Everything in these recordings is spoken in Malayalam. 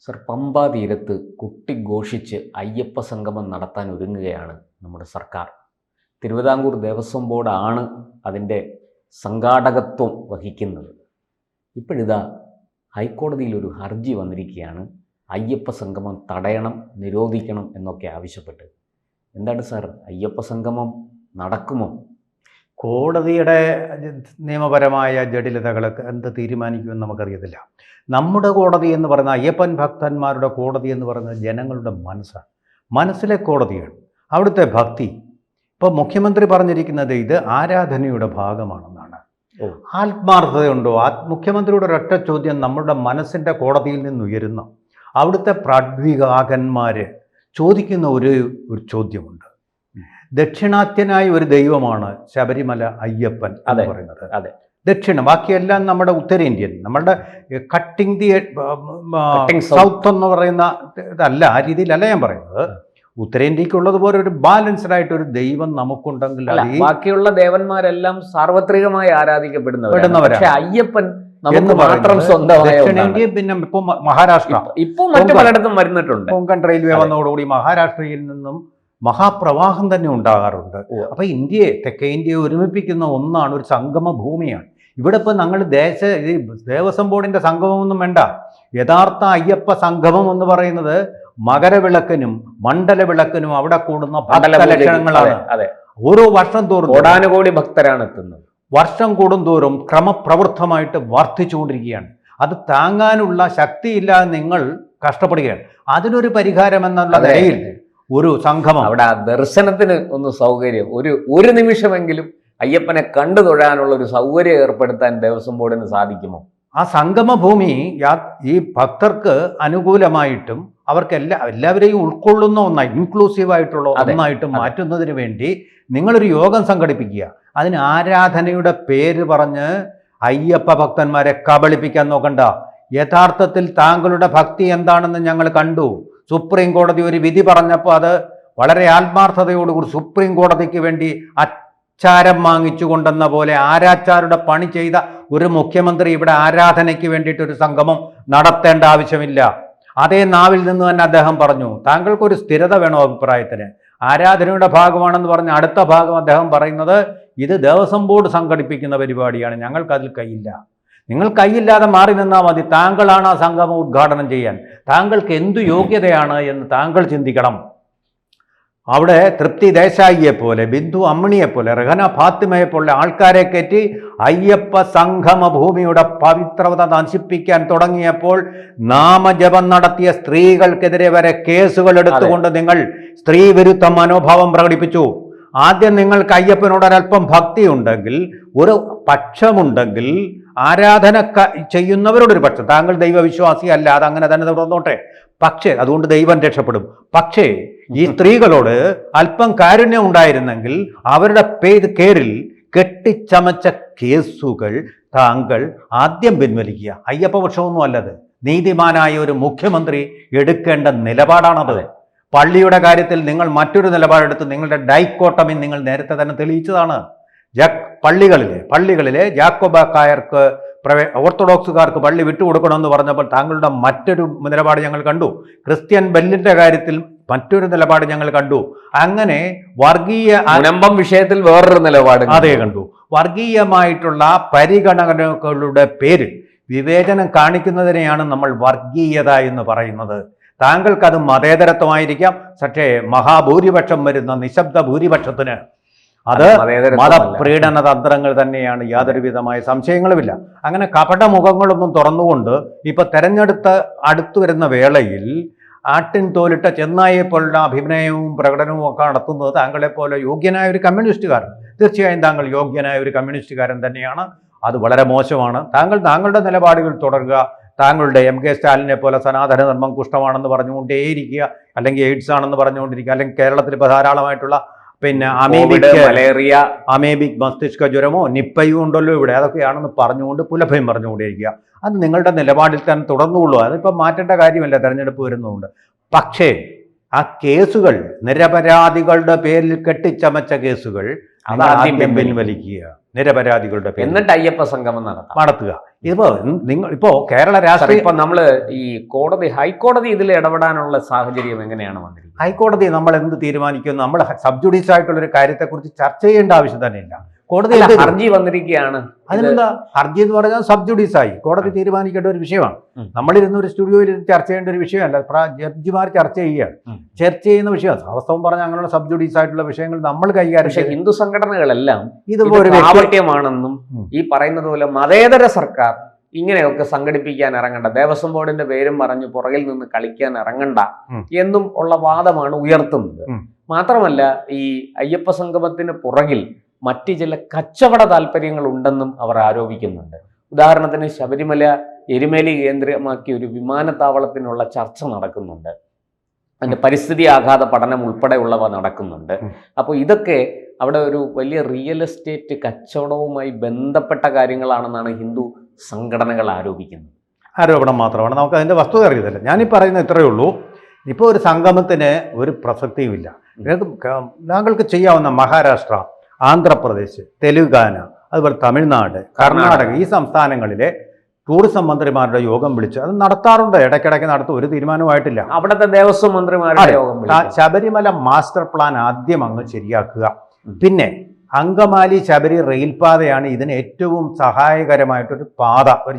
സർ പമ്പാ തീരത്ത് കുട്ടിഘോഷിച്ച് അയ്യപ്പ സംഗമം നടത്താൻ ഒരുങ്ങുകയാണ് നമ്മുടെ സർക്കാർ. തിരുവിതാംകൂർ ദേവസ്വം ബോർഡാണ് അതിന്റെ സംഘാടകത്വം വഹിക്കുന്നത്. ഇപ്പോഴിതാ ഹൈക്കോടതിയിൽ ഒരു ഹർജി വന്നിരിക്കുകയാണ്. അയ്യപ്പ സംഗമം തടയണം നിരോധിക്കണം എന്നൊക്കെ ആവശ്യപ്പെട്ട്. എന്താണ് സാർ അയ്യപ്പ സംഗമം നടക്കുമോ? കോടതിയുടെ നിയമപരമായ ജടിലതകൾ എന്ത് തീരുമാനിക്കുമെന്ന് നമുക്കറിയത്തില്ല. നമ്മുടെ കോടതി എന്ന് പറയുന്ന അയ്യപ്പൻ ഭക്തന്മാരുടെ കോടതി എന്ന് പറയുന്നത് ജനങ്ങളുടെ മനസ്സാണ്. മനസ്സിലെ കോടതിയാണ്. അവിടുത്തെ ഭക്തി. ഇപ്പോൾ മുഖ്യമന്ത്രി പറഞ്ഞിരിക്കുന്നത് ഇത് ആരാധനയുടെ ഭാഗമാണെന്നാണ്. ആത്മാർത്ഥതയുണ്ടോ? ആ മുഖ്യമന്ത്രിയുടെ ഒരൊറ്റ ചോദ്യം നമ്മുടെ മനസ്സിന്റെ കോടതിയിൽ നിന്ന് ഉയരുന്നു. അവിടുത്തെ പ്രാഡ്വികാകന്മാർ ചോദിക്കുന്ന ഒരു ഒരു ചോദ്യമുണ്ട്. ദക്ഷിണാത്യനായ ഒരു ദൈവമാണ് ശബരിമല അയ്യപ്പൻ എന്ന് പറയുന്നത് അതെ. ദക്ഷിണ ബാക്കിയെല്ലാം നമ്മുടെ ഉത്തരേന്ത്യൻ നമ്മളുടെ കട്ടിങ് ദി കട്ടിങ് സൗത്ത് എന്ന് പറയുന്ന ഇതല്ല ആ രീതിയിലല്ല ഞാൻ പറയുന്നത് ഉത്തരേന്ത്യക്കുള്ളതുപോലെ ഒരു ബാലൻസ്ഡ് ആയിട്ട് ഒരു ദൈവം നമുക്കുണ്ടെങ്കിൽ ബാക്കിയുള്ള ദേവന്മാരെല്ലാം സാർവത്രികമായി ആരാധിക്കപ്പെടുന്നവരാണ്. പക്ഷെ അയ്യപ്പൻ എന്ന് മാത്രം. ദക്ഷിണേന്ത്യ പിന്നെ ഇപ്പൊ മഹാരാഷ്ട്ര ഇപ്പൊ- മറ്റു. പലയിടത്തും വരുന്നിട്ടുണ്ട് കൊങ്കൺ റെയിൽവേ. വന്നതോടുകൂടി മഹാരാഷ്ട്രയിൽ നിന്നും മഹാപ്രവാഹം തന്നെ ഉണ്ടാകാറുണ്ട്. അപ്പോൾ അപ്പൊ ഇന്ത്യയെ തെക്കേ ഇന്ത്യയെ ഒരുമിപ്പിക്കുന്ന ഒന്നാണ് ഒരു സംഗമ ഭൂമിയാണ്. ഇവിടെ ഇപ്പൊ ഞങ്ങൾ ദേശ ദേവസ്വം ബോർഡിന്റെ സംഗമമൊന്നും വേണ്ട. യഥാർത്ഥ അയ്യപ്പ സംഗമം എന്ന് പറയുന്നത് മകരവിളക്കിനും മണ്ഡല വിളക്കിനും അവിടെ കൂടുന്ന. ഭക്തലക്ഷണങ്ങളാണ്. ഓരോ വർഷം തോറും കോടാനുകോടി ഭക്തരാണ് എത്തുന്നത്. വർഷം കൂടുന്തോറും ക്രമപ്രവൃത്തമായിട്ട് വർദ്ധിച്ചുകൊണ്ടിരിക്കുകയാണ്. അത് താങ്ങാനുള്ള ശക്തിയില്ലാതെ നിങ്ങൾ കഷ്ടപ്പെടുകയാണ്. അതിനൊരു പരിഹാരം എന്നുള്ള നിലയിൽ ഒരു സംഗമം. അവിടെ ആ ദർശനത്തിന് ഒന്ന് സൗകര്യം. ഒരു ഒരു നിമിഷമെങ്കിലും അയ്യപ്പനെ കണ്ടു തൊഴാനുള്ള ഒരു സൗകര്യം ഏർപ്പെടുത്താൻ ദേവസ്വം ബോർഡിന് സാധിക്കുമോ? ആ സംഗമഭൂമി ഈ ഭക്തർക്ക് അനുകൂലമായിട്ടും അവർക്ക് എല്ലാ എല്ലാവരെയും ഉൾക്കൊള്ളുന്ന ഒന്നായി ഇൻക്ലൂസീവ് ആയിട്ടുള്ള ഒന്നായിട്ട്. മാറ്റുന്നതിന് വേണ്ടി നിങ്ങളൊരു യോഗം സംഘടിപ്പിക്കുക. അതിന് ആരാധനയുടെ പേര് പറഞ്ഞ് അയ്യപ്പ ഭക്തന്മാരെ കബളിപ്പിക്കാൻ നോക്കണ്ട. യഥാർത്ഥത്തിൽ താങ്കളുടെ ഭക്തി എന്താണെന്ന് ഞങ്ങൾ കണ്ടു. സുപ്രീം കോടതി ഒരു വിധി പറഞ്ഞപ്പോൾ അത് വളരെ ആത്മാർത്ഥതയോടുകൂടി സുപ്രീം കോടതിക്ക് വേണ്ടി അച്ചാരം വാങ്ങിച്ചു കൊണ്ടെന്ന പോലെ ആരാച്ചാരുടെ പണി ചെയ്ത ഒരു മുഖ്യമന്ത്രി ഇവിടെ ആരാധനയ്ക്ക് വേണ്ടിയിട്ട് ഒരു സംഗമം നടത്തേണ്ട ആവശ്യമില്ല. അതേ നാവിൽ നിന്ന് തന്നെ അദ്ദേഹം പറഞ്ഞു താങ്കൾക്കൊരു സ്ഥിരത വേണോ അഭിപ്രായത്തിന്? ആരാധനയുടെ ഭാഗമാണെന്ന് പറഞ്ഞ അടുത്ത ഭാഗം അദ്ദേഹം പറയുന്നത് ഇത് ദേവസ്വം ബോർഡ് സംഘടിപ്പിക്കുന്ന പരിപാടിയാണ് ഞങ്ങൾക്ക് അതിൽ കൈയില്ല നിങ്ങൾ കൈയില്ലാതെ മാറി നിന്നാൽ മതി. താങ്കളാണ് ആ സംഗമം ഉദ്ഘാടനം ചെയ്യാൻ. താങ്കൾക്ക് എന്തു യോഗ്യതയാണ് എന്ന് താങ്കൾ ചിന്തിക്കണം. അവിടെ തൃപ്തി ദേശായിയെ പോലെ ബിന്ദു അമ്മിണിയെ പോലെ റഹന ഫാത്തിമയെ പോലെ ആൾക്കാരെ കയറ്റി അയ്യപ്പ സംഗമ ഭൂമിയുടെ പവിത്രത നശിപ്പിക്കാൻ തുടങ്ങിയപ്പോൾ നാമജപം നടത്തിയ സ്ത്രീകൾക്കെതിരെ വരെ കേസുകൾ എടുത്തുകൊണ്ട് നിങ്ങൾ സ്ത്രീവിരുദ്ധ മനോഭാവം പ്രകടിപ്പിച്ചു. ആദ്യം നിങ്ങൾക്ക് അയ്യപ്പനോട് ഒരല്പം ഭക്തിയുണ്ടെങ്കിൽ ഒരു പക്ഷമുണ്ടെങ്കിൽ ആരാധന ചെയ്യുന്നവരോടൊരു പക്ഷം. താങ്കൾ ദൈവവിശ്വാസി അല്ല അത് അങ്ങനെ തന്നെ തുടർന്നോട്ടെ. പക്ഷേ അതുകൊണ്ട് ദൈവം രക്ഷപ്പെടും. പക്ഷേ ഈ സ്ത്രീകളോട് അല്പം കാരുണ്യം ഉണ്ടായിരുന്നെങ്കിൽ അവരുടെ പേര് കേറിൽ കെട്ടിച്ചമച്ച കേസുകൾ താങ്കൾ ആദ്യം പിൻവലിക്കുക. അയ്യപ്പപക്ഷമൊന്നും അല്ലത് നീതിമാനായ ഒരു മുഖ്യമന്ത്രി എടുക്കേണ്ട നിലപാടാണത്. പള്ളിയുടെ കാര്യത്തിൽ നിങ്ങൾ മറ്റൊരു നിലപാടെടുത്ത് നിങ്ങളുടെ ഡൈക്കോട്ടമി നിങ്ങൾ നേരത്തെ തന്നെ തെളിയിച്ചതാണ്. ജാ പള്ളികളിലെ പള്ളികളിലെ ജാക്കോബക്കായർക്ക് പ്രവേ ഓർത്തഡോക്സുകാർക്ക് പള്ളി വിട്ടുകൊടുക്കണമെന്ന് പറഞ്ഞപ്പോൾ താങ്കളുടെ മറ്റൊരു നിലപാട് ഞങ്ങൾ കണ്ടു. ക്രിസ്ത്യൻ ബെല്ലിന്റെ കാര്യത്തിൽ മറ്റൊരു നിലപാട് ഞങ്ങൾ കണ്ടു. അങ്ങനെ വർഗീയ അനമ്പം വിഷയത്തിൽ വേറൊരു നിലപാട് അതേ കണ്ടു. വർഗീയമായിട്ടുള്ള പരിഗണനകളുടെ പേരിൽ വിവേചനം കാണിക്കുന്നതിനെയാണ് നമ്മൾ വർഗീയത എന്ന് പറയുന്നത്. താങ്കൾക്കത് മതേതരത്വമായിരിക്കാം. പക്ഷേ മഹാഭൂരിപക്ഷം വരുന്ന നിശബ്ദ ഭൂരിപക്ഷത്തിന് അത്. മതപ്രീഡന തന്ത്രങ്ങൾ തന്നെയാണ് യാതൊരുവിധമായ സംശയങ്ങളുമില്ല. അങ്ങനെ കപടമുഖങ്ങളൊന്നും തുറന്നുകൊണ്ട് ഇപ്പൊ തെരഞ്ഞെടുത്ത അടുത്തു വരുന്ന വേളയിൽ ആട്ടിൻ തോലിട്ട ചെന്നായെ പോലുള്ള അഭിനയവും പ്രകടനവും ഒക്കെ നടത്തുന്നത് താങ്കളെ പോലെ യോഗ്യനായ ഒരു കമ്മ്യൂണിസ്റ്റുകാരൻ. തീർച്ചയായും താങ്കൾ യോഗ്യനായ ഒരു കമ്മ്യൂണിസ്റ്റുകാരൻ തന്നെയാണ്. അത് വളരെ മോശമാണ്. താങ്കൾ താങ്കളുടെ നിലപാടുകൾ തുടരുക. താങ്കളുടെ എം കെ സ്റ്റാലിനെ പോലെ സനാതന ധർമ്മം കുഷ്ഠമാണെന്ന് പറഞ്ഞുകൊണ്ടേയിരിക്കുക അല്ലെങ്കിൽ എയ്ഡ്സ് ആണെന്ന് പറഞ്ഞുകൊണ്ടിരിക്കുക അല്ലെങ്കിൽ കേരളത്തിൽ ഇപ്പോൾ ധാരാളമായിട്ടുള്ള പിന്നെ അമേബിക് മലേറിയ. അമേബിക് മസ്തിഷ്ക ജ്വരമോ നിപ്പയും ഉണ്ടല്ലോ ഇവിടെ അതൊക്കെയാണെന്ന് പറഞ്ഞുകൊണ്ട് പുലഭയം പറഞ്ഞുകൊണ്ടിരിക്കുക അത് നിങ്ങളുടെ നിലപാടിൽ തന്നെ തുടർന്നുകൊള്ളൂ അതിപ്പോൾ മാറ്റേണ്ട കാര്യമല്ല തെരഞ്ഞെടുപ്പ് വരുന്നതുകൊണ്ട്. പക്ഷേ ആ കേസുകൾ നിരപരാധികളുടെ പേരിൽ കെട്ടിച്ചമച്ച കേസുകൾ അത് ആദ്യം പിൻവലിക്കുക. നിരപരാധികളുടെ പേരിൽ. എന്നിട്ട് അയ്യപ്പ സംഗമം നടത്താം. നടത്തുക. ഇപ്പോ നിങ്ങൾ ഇപ്പോ കേരള രാഷ്ട്രീയ ഇപ്പൊ നമ്മൾ ഈ കോടതി ഹൈക്കോടതി ഇതിൽ ഇടപെടാനുള്ള സാഹചര്യം എങ്ങനെയാണ് വന്നിരിക്കുന്നത്? ഹൈക്കോടതി നമ്മൾ എന്ത് തീരുമാനിക്കുന്നു നമ്മൾ സബ് ആയിട്ടുള്ള ഒരു കാര്യത്തെ കുറിച്ച് ചർച്ച ചെയ്യേണ്ട ആവശ്യം തന്നെ ഇല്ല കോടതി? ഹർജി വന്നിരിക്കുകയാണ്. അതിനെന്താ? ഹർജി എന്ന് പറഞ്ഞാൽ സബ് ജുഡീസ് ആയി. കോടതി തീരുമാനിക്കേണ്ട ഒരു വിഷയമാണ്. നമ്മളിരുന്ന് ഒരു സ്റ്റുഡിയോയിൽ ചർച്ച ചെയ്യേണ്ട ഒരു വിഷയമല്ല. ജഡ്ജിമാർ ചർച്ച ചെയ്യുകയാണ്. ചർച്ച ചെയ്യുന്ന വിഷയമാണ്. വാസ്തവം പറഞ്ഞ അങ്ങനെയുള്ള സബ് ജുഡീസ് ആയിട്ടുള്ള വിഷയങ്ങൾ നമ്മൾ കൈകാര്യം പക്ഷേ ഹിന്ദു സംഘടനകളെല്ലാം ഇത് ഇതുപോലെ ഉം. ഈ പറയുന്നത് പോലെ മതേതര സർക്കാർ ഇങ്ങനെയൊക്കെ സംഘടിപ്പിക്കാൻ ഇറങ്ങണ്ട. ദേവസ്വം ബോർഡിന്റെ പേരും പറഞ്ഞ് പുറകിൽ നിന്ന് കളിക്കാൻ ഇറങ്ങണ്ട എന്നും ഉള്ള വാദമാണ് ഉയർത്തുന്നത്. മാത്രമല്ല ഈ അയ്യപ്പ സംഗമത്തിന് പുറകിൽ മറ്റ് ചില കച്ചവട താല്പര്യങ്ങൾ ഉണ്ടെന്നും അവർ ആരോപിക്കുന്നുണ്ട്. ഉദാഹരണത്തിന് ശബരിമല എരുമേലി കേന്ദ്രമാക്കി ഒരു വിമാനത്താവളത്തിനുള്ള ചർച്ച നടക്കുന്നുണ്ട്. അതിന്റെ പരിസ്ഥിതി ആഘാത പഠനം ഉൾപ്പെടെയുള്ളവ നടക്കുന്നുണ്ട്. അപ്പോൾ ഇതൊക്കെ അവിടെ ഒരു വലിയ റിയൽ എസ്റ്റേറ്റ് കച്ചവടവുമായി ബന്ധപ്പെട്ട കാര്യങ്ങളാണെന്നാണ് ഹിന്ദു സംഘടനകൾ ആരോപിക്കുന്നത്. ആരോപണം മാത്രമാണ്. നമുക്ക് അതിന്റെ വസ്തുത അറിയത്തില്ല. ഞാനീ പറയുന്നത് ഇത്രയേ ഉള്ളൂ. ഇപ്പോൾ ഒരു സംഗമത്തിന് ഒരു പ്രസക്തിയുമില്ല. നിങ്ങൾക്ക് ക- താങ്കൾക്ക് ചെയ്യാവുന്ന മഹാരാഷ്ട്ര ആന്ധ്രാപ്രദേശ് തെലുങ്കാന അതുപോലെ തമിഴ്നാട് കർണാടക. ഈ സംസ്ഥാനങ്ങളിലെ ടൂറിസം മന്ത്രിമാരുടെ യോഗം വിളിച്ച് അത് നടത്താറുണ്ട്. ഇടയ്ക്കിടയ്ക്ക് നടത്തും. ഒരു തീരുമാനമായിട്ടില്ല അവിടുത്തെ ദേവസ്വം മന്ത്രിമാരുടെ യോഗം. ശബരിമല മാസ്റ്റർ പ്ലാൻ ആദ്യം അങ്ങ് ശരിയാക്കുക. പിന്നെ അങ്കമാലി ശബരി റെയിൽപാതയാണ് ഇതിന് ഏറ്റവും സഹായകരമായിട്ടൊരു പാത. ഒരു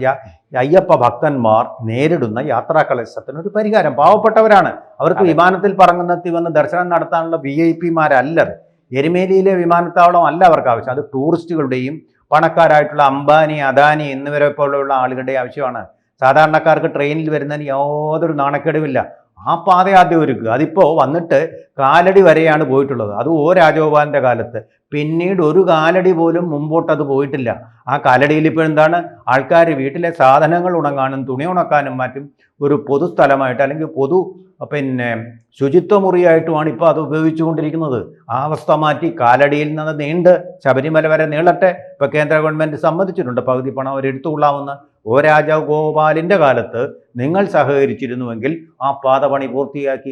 അയ്യപ്പ ഭക്തന്മാർ നേരിടുന്ന യാത്രാ കലശത്തിന് ഒരു പരിഹാരം. പാവപ്പെട്ടവരാണ്. അവർക്ക് വിമാനത്തിൽ പറങ്ങുന്നെത്തി വന്ന് ദർശനം നടത്താനുള്ള വി ഐ പിമാരല്ലത് എരുമേലിയിലെ വിമാനത്താവളം അല്ല അവർക്ക് ആവശ്യം. അത് ടൂറിസ്റ്റുകളുടെയും പണക്കാരായിട്ടുള്ള അംബാനി അദാനി എന്നിവരെ പോലുള്ള ആളുകളുടെ ആവശ്യമാണ്. സാധാരണക്കാർക്ക് ട്രെയിനിൽ വരുന്നതിന് യാതൊരു നാണക്കേടുമില്ല. ആ പാത ആദ്യം ഒരുക്കുക. അതിപ്പോൾ വന്നിട്ട് കാലടി വരെയാണ് പോയിട്ടുള്ളത്. അത് ഓ രാജഗോപാലിന്റെ കാലത്ത്. പിന്നീട് ഒരു കാലടി പോലും മുമ്പോട്ട് അത് പോയിട്ടില്ല. ആ കാലടിയിൽ ഇപ്പോൾ എന്താണ്? ആൾക്കാർ വീട്ടിലെ സാധനങ്ങൾ ഉണങ്ങാനും തുണി ഉണക്കാനും മറ്റും ഒരു പൊതുസ്ഥലമായിട്ട് അല്ലെങ്കിൽ പൊതു പിന്നെ ശുചിത്വ മുറിയായിട്ടുമാണ് ഇപ്പോൾ അത് ഉപയോഗിച്ചുകൊണ്ടിരിക്കുന്നത്. ആ അവസ്ഥ മാറ്റി കാലടിയിൽ നിന്ന് നീണ്ട് ശബരിമല വരെ നീളട്ടെ. ഇപ്പോൾ കേന്ദ്ര ഗവൺമെന്റ് സമ്മതിച്ചിട്ടുണ്ട്. പകുതി പണം അവർ എടുത്തുകൊള്ളാമെന്ന് ഓ രാജഗോപാലിന്റെ കാലത്ത് നിങ്ങൾ സഹകരിച്ചിരുന്നുവെങ്കിൽ ആ പാത പണി പൂർത്തിയാക്കി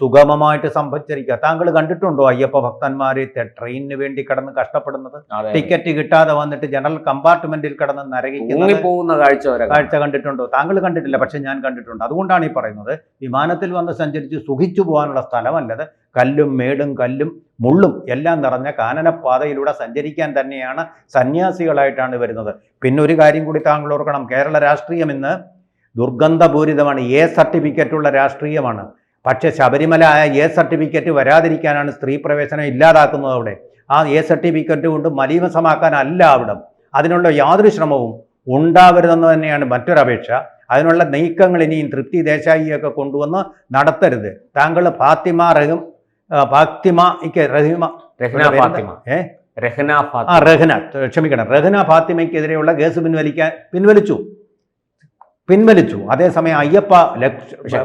സുഗമമായിട്ട് സംഭരിച്ചിരിക്കുക. താങ്കൾ കണ്ടിട്ടുണ്ടോ അയ്യപ്പ ഭക്തന്മാരെ ട്രെയിനിന് വേണ്ടി കടന്ന് കഷ്ടപ്പെടുന്നത്? ടിക്കറ്റ് കിട്ടാതെ വന്നിട്ട് ജനറൽ കമ്പാർട്ട്മെന്റിൽ കടന്ന് തൂങ്ങിപ്പോകുന്ന കാഴ്ച കാഴ്ച കണ്ടിട്ടുണ്ടോ? താങ്കൾ കണ്ടിട്ടില്ല പക്ഷെ ഞാൻ കണ്ടിട്ടുണ്ട്. അതുകൊണ്ടാണ് ഈ പറയുന്നത് വിമാനത്തിൽ വന്ന് സഞ്ചരിച്ച് സുഖിച്ചു പോകാനുള്ള സ്ഥലമല്ലത്. കല്ലും മേടും കല്ലും മുള്ളും എല്ലാം നിറഞ്ഞ കാനനപ്പാതയിലൂടെ സഞ്ചരിക്കാൻ തന്നെയാണ് സന്യാസികളായിട്ടാണ് വരുന്നത്. പിന്നെ ഒരു കാര്യം കൂടി താങ്കൾ ഓർക്കണം. കേരള രാഷ്ട്രീയം ഇന്ന് ദുർഗന്ധപൂരിതമാണ്. എ സർട്ടിഫിക്കറ്റുള്ള രാഷ്ട്രീയമാണ്. പക്ഷേ ശബരിമല ആയ എ സർട്ടിഫിക്കറ്റ് വരാതിരിക്കാനാണ് സ്ത്രീ പ്രവേശനം ഇല്ലാതാക്കുന്നത് അവിടെ. ആ എ സർട്ടിഫിക്കറ്റ് കൊണ്ട് മലീമസമാക്കാനല്ല അവിടം. അതിനുള്ള യാതൊരു ശ്രമവും ഉണ്ടാവരുതെന്ന് തന്നെയാണ് മറ്റൊരപേക്ഷ. അതിനുള്ള നീക്കങ്ങൾ ഇനിയും തൃപ്തി ദേശായിയൊക്കെ കൊണ്ടുവന്ന് നടത്തരുത്. താങ്കൾ ഫാത്തിമ റഹീം ഫാത്തിമയ്ക്ക് റഹിമ. രഹ്ന പേരെന്താ? ഫാത്തിമ. ഏ? രഹ്ന ആ റഹ്ന. ക്ഷമിക്കണം. റഹ്ന ഫാത്തിമയ്ക്കെതിരെയുള്ള കേസ് പിൻവലിക്കാൻ പിൻവലിച്ചു. പിൻവലിച്ചു. അതേസമയം അയ്യപ്പ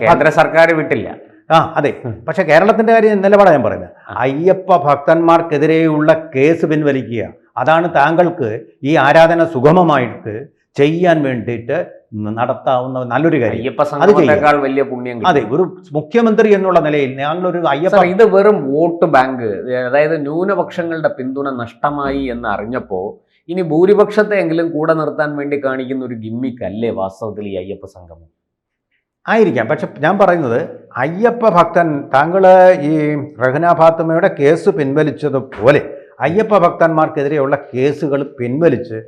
കേന്ദ്ര സർക്കാർ വിട്ടില്ല. ആ അതെ. പക്ഷെ കേരളത്തിന്റെ കാര്യം നിലപാടാണ് ഞാൻ പറയുന്നത്. അയ്യപ്പ ഭക്തന്മാർക്കെതിരെയുള്ള കേസ് പിൻവലിക്കുക. അതാണ് താങ്കൾക്ക് ഈ ആരാധന സുഗമമായിട്ട് ചെയ്യാൻ വേണ്ടിയിട്ട് നടത്താവുന്ന നല്ലൊരു കാര്യം. വലിയ പുണ്യം അതെ ഒരു മുഖ്യമന്ത്രി എന്നുള്ള നിലയിൽ ഞങ്ങളൊരു അയ്യപ്പ ഇത് വെറും വോട്ട് ബാങ്ക്. അതായത് ന്യൂനപക്ഷങ്ങളുടെ പിന്തുണ നഷ്ടമായി എന്ന് അറിഞ്ഞപ്പോ ഇനി ഭൂരിപക്ഷത്തെ എങ്കിലും കൂടെ നിർത്താൻ വേണ്ടി കാണിക്കുന്ന ഒരു ഗിമ്മിക്ക് അല്ലേ വാസ്തവത്തിൽ ഈ അയ്യപ്പ സംഗമം? ആയിരിക്കാം. പക്ഷെ ഞാൻ പറയുന്നത് അയ്യപ്പ ഭക്തൻ താങ്കൾ ഈ റഹ്ന ഫാത്തിമയുടെ കേസ് പിൻവലിച്ചതുപോലെ അയ്യപ്പ ഭക്തന്മാർക്കെതിരെയുള്ള കേസുകൾ പിൻവലിച്ച്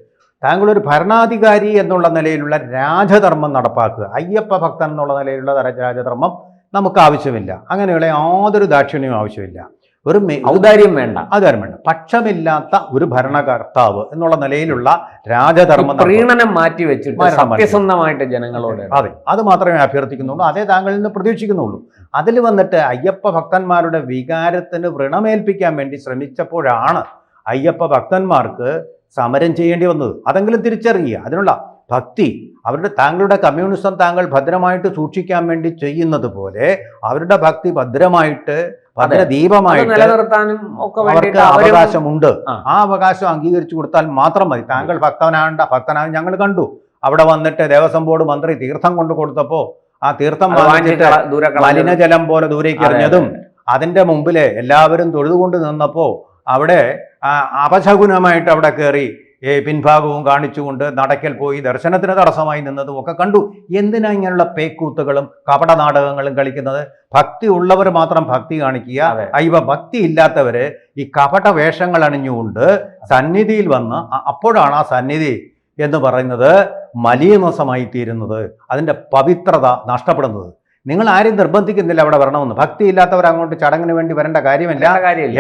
താങ്കൾ ഒരു ഭരണാധികാരി എന്നുള്ള നിലയിലുള്ള രാജധർമ്മം നടപ്പാക്കുക. അയ്യപ്പ ഭക്തൻ എന്നുള്ള നിലയിലുള്ള രാജധർമ്മം നമുക്ക് ആവശ്യമില്ല. അങ്ങനെയുള്ള യാതൊരു ദാക്ഷിണ്യവും ആവശ്യമില്ല. ഒരു ഔദാര്യം വേണ്ട. ആധാരം വേണ്ട. പക്ഷമില്ലാത്ത ഒരു ഭരണകർത്താവ് എന്നുള്ള നിലയിലുള്ള രാജധർമ്മം. പ്രീണനം മാറ്റി വെച്ചിട്ട്. സത്യസന്ധമായിട്ട് ജനങ്ങളോട് അതെ. അത് മാത്രമേ അഭ്യർത്ഥിക്കുന്നുള്ളൂ. അതേ താങ്കളിൽ നിന്ന് പ്രതീക്ഷിക്കുന്നുള്ളൂ. അതിൽ വന്നിട്ട് അയ്യപ്പ ഭക്തന്മാരുടെ വികാരത്തിന് വ്രണമേൽപ്പിക്കാൻ വേണ്ടി ശ്രമിച്ചപ്പോഴാണ് അയ്യപ്പ ഭക്തന്മാർക്ക് സമരം ചെയ്യേണ്ടി വന്നത്. അതെങ്കിലും തിരിച്ചറിയുക. അതിനുള്ള ഭക്തി അവരുടെ താങ്കളുടെ കമ്മ്യൂണിസം താങ്കൾ ഭദ്രമായിട്ട് സൂക്ഷിക്കാൻ വേണ്ടി ചെയ്യുന്നത് പോലെ അവരുടെ ഭക്തി ഭദ്രമായിട്ട് അത്. ഭദ്രദീപമായിട്ട് നിലനിർത്താനും ഒക്കെ അവർക്ക് അവകാശമുണ്ട്. ആ. അവകാശം അംഗീകരിച്ചു കൊടുത്താൽ മാത്രം മതി. താങ്കൾ ഭക്തനാണ്ട ഭക്തനാണ് ഞങ്ങൾ കണ്ടു. അവിടെ വന്നിട്ട് ദേവസ്വം ബോർഡ് മന്ത്രി തീർത്ഥം കൊണ്ടു കൊടുത്തപ്പോ ആ തീർത്ഥം വാങ്ങിച്ചിട്ട്. മലിനജലം പോലെ ദൂരേക്ക് എറിഞ്ഞതും അതിന്റെ മുമ്പിൽ എല്ലാവരും തൊഴുതുകൊണ്ട് നിന്നപ്പോ അവിടെ അപശകുനമായിട്ട് അവിടെ കയറി ഏ, പിൻഭാഗവും കാണിച്ചുകൊണ്ട് നടക്കൽ പോയി ദർശനത്തിന് തടസ്സമായി നിന്നതും ഒക്കെ കണ്ടു. എന്തിനാ ഇങ്ങനെയുള്ള പേക്കൂത്തുകളും കപട നാടകങ്ങളും കളിക്കുന്നത്? ഭക്തി ഉള്ളവർ മാത്രം ഭക്തി കാണിക്കുക. ഇവ ഭക്തി ഇല്ലാത്തവര് ഈ കപട വേഷങ്ങൾ അണിഞ്ഞുകൊണ്ട് സന്നിധിയിൽ വന്ന് അപ്പോഴാണ് ആ സന്നിധി എന്ന് പറയുന്നത് മലീമസമായി തീരുന്നത് അതിന്റെ പവിത്രത നഷ്ടപ്പെടുന്നത്. നിങ്ങൾ ആരും നിർബന്ധിക്കുന്നില്ല അവിടെ വരണമെന്ന്. ഭക്തി ഇല്ലാത്തവർ അങ്ങോട്ട് ചടങ്ങിന് വേണ്ടി വരേണ്ട കാര്യമില്ല.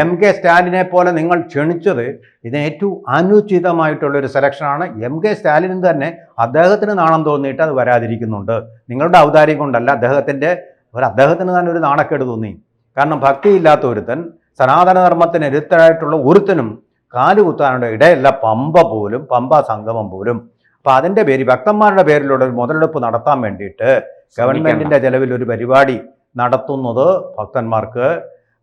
എം കെ സ്റ്റാലിനെ പോലെ നിങ്ങൾ ക്ഷണിച്ചത് ഇതിന് ഏറ്റവും അനുചിതമായിട്ടുള്ള ഒരു സെലക്ഷനാണ് എം കെ സ്റ്റാലിന് തന്നെ അദ്ദേഹത്തിന് നാണം തോന്നിയിട്ട് അത് വരാതിരിക്കുന്നുണ്ട്. നിങ്ങളുടെ ഔദാര്യം കൊണ്ടല്ല അദ്ദേഹത്തിന്റെ ഒരു അദ്ദേഹത്തിന് തന്നെ ഒരു നാണക്കേട് തോന്നി. കാരണം ഭക്തിയില്ലാത്ത ഒരുത്തൻ സനാതനധർമ്മത്തിന് എരുത്തരായിട്ടുള്ള ഒരുത്തനും കാലുകുത്താനുള്ള ഇടയല്ല പമ്പ പോലും പമ്പ സംഗമം പോലും. അപ്പം അതിന്റെ പേര് ഭക്തന്മാരുടെ പേരിലുള്ള ഒരു മുതലെടുപ്പ് നടത്താൻ വേണ്ടിയിട്ട് ഗവൺമെന്റിന്റെ ചെലവിൽ ഒരു പരിപാടി നടത്തുന്നത് ഭക്തന്മാർക്ക്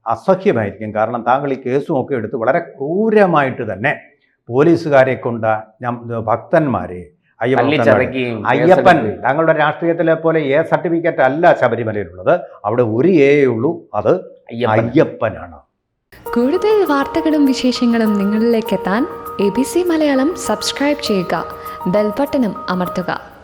അസഹ്യമായിരിക്കും. കാരണം താങ്കൾ ഈ കേസും ഒക്കെ എടുത്ത് വളരെ ക്രൂരമായിട്ട് തന്നെ പോലീസുകാരെ കൊണ്ട് ഭക്തന്മാരെ അയ്യപ്പൻ തങ്ങളുടെ താങ്കളുടെ രാഷ്ട്രീയത്തിലെ പോലെ എ സർട്ടിഫിക്കറ്റ് അല്ല ശബരിമലയിലുള്ളത്. അവിടെ ഒരു എ ഉള്ളൂ. അത് അയ്യപ്പനാണ്. കൂടുതൽ വാർത്തകളും വിശേഷങ്ങളും നിങ്ങളിലേക്ക് എത്താൻ A B C Malayalam subscribe ചെയ്യുക. ബെൽബട്ടനും അമർത്തുക.